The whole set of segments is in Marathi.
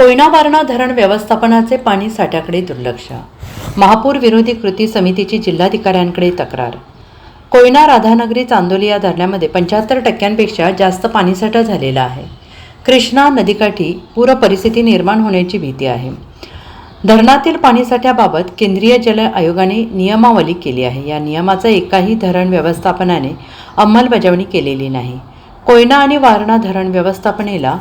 कोयना वारणा धरण व्यवस्थापनाचे पाणी साठ्याकडे दुर्लक्ष. महापूर विरोधी कृती समितीची जिल्हाधिकाऱ्यांकडे तक्रार. कोयना राधानगरी चांदोली या धरणामध्ये पंच्याहत्तर टक्क्यांपेक्षा जास्त पाणीसाठा झालेला आहे. कृष्णा नदीकाठी पूर परिस्थिती निर्माण होण्याची भीती आहे. धरणातील पाणीसाठ्याबाबत केंद्रीय जल आयोगाने नियमावली केली आहे. या नियमाचा एकाही धरण व्यवस्थापनाने अंमलबजावणी केलेली नाही. कोयना आणि वारणा धरण व्यवस्थापनेला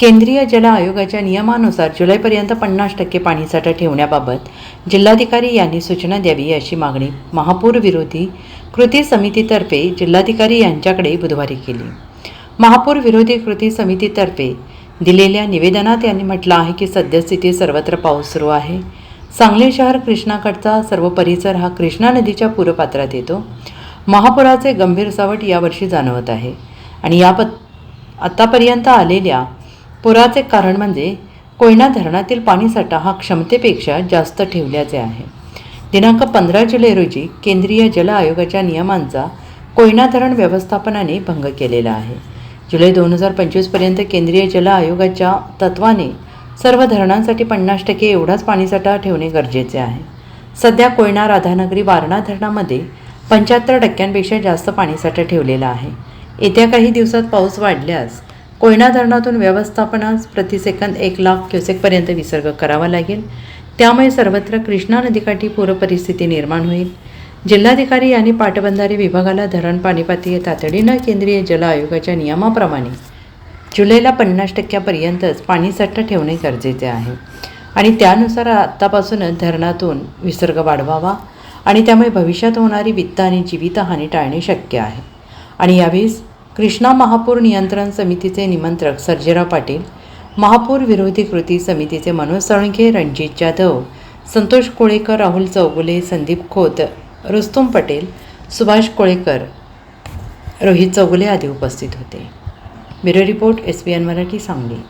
केंद्रीय जल आयोगाच्या नियमानुसार जुलैपर्यंत पन्नास टक्के पाणीसाठा ठेवण्याबाबत जिल्हाधिकारी यांनी सूचना द्यावी अशी मागणी महापूर विरोधी कृती समितीतर्फे जिल्हाधिकारी यांच्याकडे बुधवारी केली. महापूर विरोधी कृती समितीतर्फे दिलेल्या निवेदनात यांनी म्हटलं आहे की सद्यस्थिती सर्वत्र पाऊस सुरू आहे. सांगली शहर कृष्णाकडचा सर्व परिसर हा कृष्णा नदीच्या पूरपात्रात येतो. महापुराचे गंभीर सावट यावर्षी जाणवत आहे. आणि या आतापर्यंत आलेल्या पुराचे कारण म्हणजे कोयना धरणातील पाणीसाठा हा क्षमतेपेक्षा जास्त ठेवल्याचे आहे. दिनांक पंधरा जुलै रोजी केंद्रीय जल आयोगाच्या नियमांचा कोयना धरण व्यवस्थापनाने भंग केलेला आहे. जुलै दोन हजार पंचवीसपर्यंत केंद्रीय जल आयोगाच्या तत्वाने सर्व धरणांसाठी पन्नास टक्के एवढाच पाणीसाठा ठेवणे गरजेचे आहे. सध्या कोयना राधानगरी वारणा धरणामध्ये पंच्याहत्तर टक्क्यांपेक्षा जास्त पाणीसाठा ठेवलेला आहे. येत्या काही दिवसात पाऊस वाढल्यास कोयना धरणातून व्यवस्थापनास प्रतिसेकंद एक लाख क्युसेकपर्यंत विसर्ग करावा लागेल. त्यामुळे सर्वत्र कृष्णा नदीकाठी पूरपरिस्थिती निर्माण होईल. जिल्हाधिकारी यांनी पाटबंधारे विभागाला धरण पाणीपाती तातडीनं केंद्रीय जल आयोगाच्या नियमाप्रमाणे जुलैला पन्नास टक्क्यापर्यंतच पाणीसाठा ठेवणे गरजेचे आहे. आणि त्यानुसार आत्तापासूनच धरणातून विसर्ग वाढवावा आणि त्यामुळे भविष्यात होणारी वित्त आणि जीवितहानी टाळणे शक्य आहे. आणि यावेळेस कृष्णा महापूर नियंत्रण समितीचे निमंत्रक सर्जेराव पाटील महापूर विरोधी कृती समितीचे मनोज साळुंखे रणजित जाधव संतोष कोळेकर राहुल चौगुले संदीप खोत रुस्तुम पटेल सुभाष कोळेकर रोहित चौगुले आदी उपस्थित होते. Bureau report S B N Marathi Sangli.